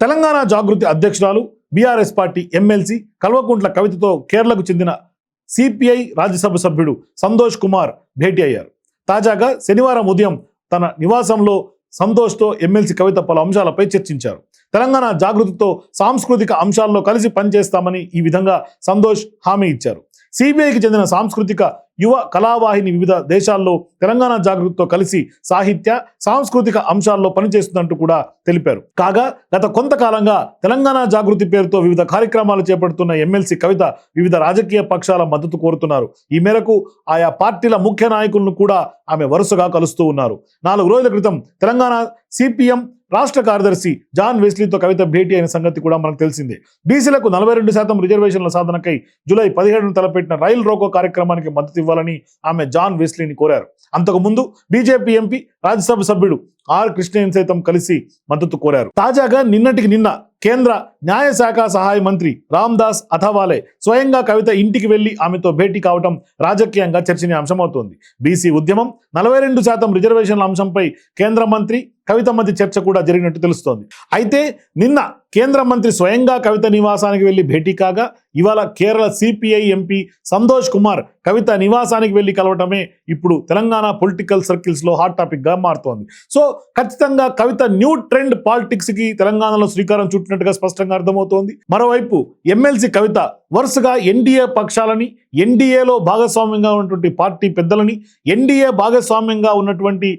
తెలంగాణ జాగృతి అధ్యక్షురాలు BRS party MLC Kalvakuntla కవితతో కేరళకు చెందిన సిపిఐ రాజ్యసభ సభ్యుడు సంతోష్ కుమార్ భేటీ అయ్యారు. తాజాగా శనివారం ఉదయం తన నివాసంలో సంతోష్తో ఎమ్మెల్సీ కవిత పలు అంశాలపై చర్చించారు. తెలంగాణ జాగృతితో సాంస్కృతిక అంశాల్లో కలిసి పనిచేస్తామని ఈ విధంగా సంతోష్ హామీ ఇచ్చారు. సిబిఐకి చెందిన సాంస్కృతిక యువ కళావాహిని వివిధ దేశాల్లో తెలంగాణ జాగృతితో కలిసి సాహిత్య సాంస్కృతిక అంశాల్లో పనిచేస్తుందంటూ కూడా తెలిపారు. కాగా గత కొంతకాలంగా తెలంగాణ జాగృతి పేరుతో వివిధ కార్యక్రమాలు చేపడుతున్న ఎమ్మెల్సీ కవిత వివిధ రాజకీయ పక్షాల మద్దతు కోరుతున్నారు. ఈ మేరకు ఆయా పార్టీల ముఖ్య నాయకులను కూడా ఆమె వరుసగా కలుస్తూ ఉన్నారు. నాలుగు రోజుల క్రితం తెలంగాణ సిపిఎం రాష్ట్ర కార్యదర్శి జాన్ వెస్లీతో కవిత భేటీ అయిన సంగతి కూడా మనకు తెలిసిందే. బీసీలకు నలభై రెండు శాతం రిజర్వేషన్ల సాధనకై జూలై పదిహేడును తలపెట్టిన రైల్ రోకో కార్యక్రమానికి మద్దతు ఇవ్వాలని ఆమె జాన్ వెస్లీని కోరారు. అంతకుముందు బీజేపీ ఎంపీ రాజ్యసభ సభ్యుడు ఆర్ కృష్ణయ్యన్ సైతం కలిసి మద్దతు కోరారు. తాజాగా నిన్నటికి నిన్న కేంద్ర న్యాయశాఖ సహాయ మంత్రి రామ్దాస్ అథవాలే స్వయంగా కవిత ఇంటికి వెళ్ళి ఆమెతో భేటీ కావడం రాజకీయంగా చర్చనీయాంశమవుతోంది. బీసీ ఉద్యమం నలభై రెండు శాతం రిజర్వేషన్ల అంశంపై కేంద్ర మంత్రి కవిత మధ్య చర్చ కూడా జరిగినట్టు తెలుస్తోంది. అయితే నిన్న కేంద్ర మంత్రి స్వయంగా కవిత నివాసానికి వెళ్ళి భేటీ కాగా ఇవాళ కేరళ సిపిఐ ఎంపీ సంతోష్ కుమార్ కవిత నివాసానికి వెళ్ళి కలవటమే ఇప్పుడు తెలంగాణ పొలిటికల్ సర్కిల్స్లో హాట్ టాపిక్గా మారుతోంది. సో ఖచ్చితంగా కవిత న్యూ ట్రెండ్ పాలిటిక్స్కి తెలంగాణలో శ్రీకారం చుట్టినట్టుగా స్పష్టంగా అర్థమవుతోంది. మరోవైపు ఎమ్మెల్సీ కవిత వరుసగా ఎన్డీఏ పక్షాలని ఎన్డీఏలో భాగస్వామ్యంగా ఉన్నటువంటి పార్టీ పెద్దలని ఎన్డీఏ భాగస్వామ్యంగా ఉన్నటువంటి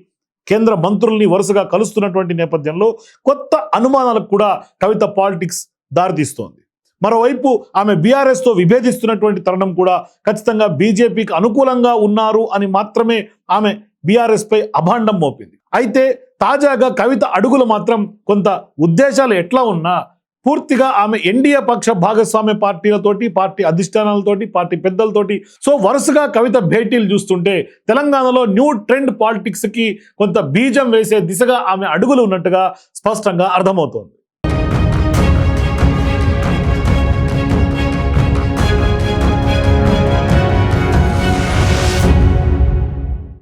కేంద్ర మంత్రుల్ని వరుసగా కలుస్తున్నటువంటి నేపథ్యంలో కొత్త అనుమానాలకు కూడా కవిత పాలిటిక్స్ దారితీస్తోంది. మరోవైపు ఆమె బీఆర్ఎస్తో విభేదిస్తున్నటువంటి తరుణం కూడా ఖచ్చితంగా బీజేపీకి అనుకూలంగా ఉన్నారు అని మాత్రమే ఆమె బీఆర్ఎస్ పై అభాండం మోపింది. అయితే తాజాగా కవిత అడుగులు మాత్రం కొంత ఉద్దేశాలు ఎట్లా ఉన్నా పూర్తిగా ఆమె ఎన్డీఏ పక్ష భాగస్వామ్య పార్టీలతోటి పార్టీ అధిష్టానాలతోటి పార్టీ పెద్దలతోటి సో వరుసగా కవిత భేటీలు చూస్తుంటే తెలంగాణలో న్యూ ట్రెండ్ పాలిటిక్స్కి కొంత బీజం వేసే దిశగా ఆమె అడుగులు ఉన్నట్టుగా స్పష్టంగా అర్థమవుతోంది.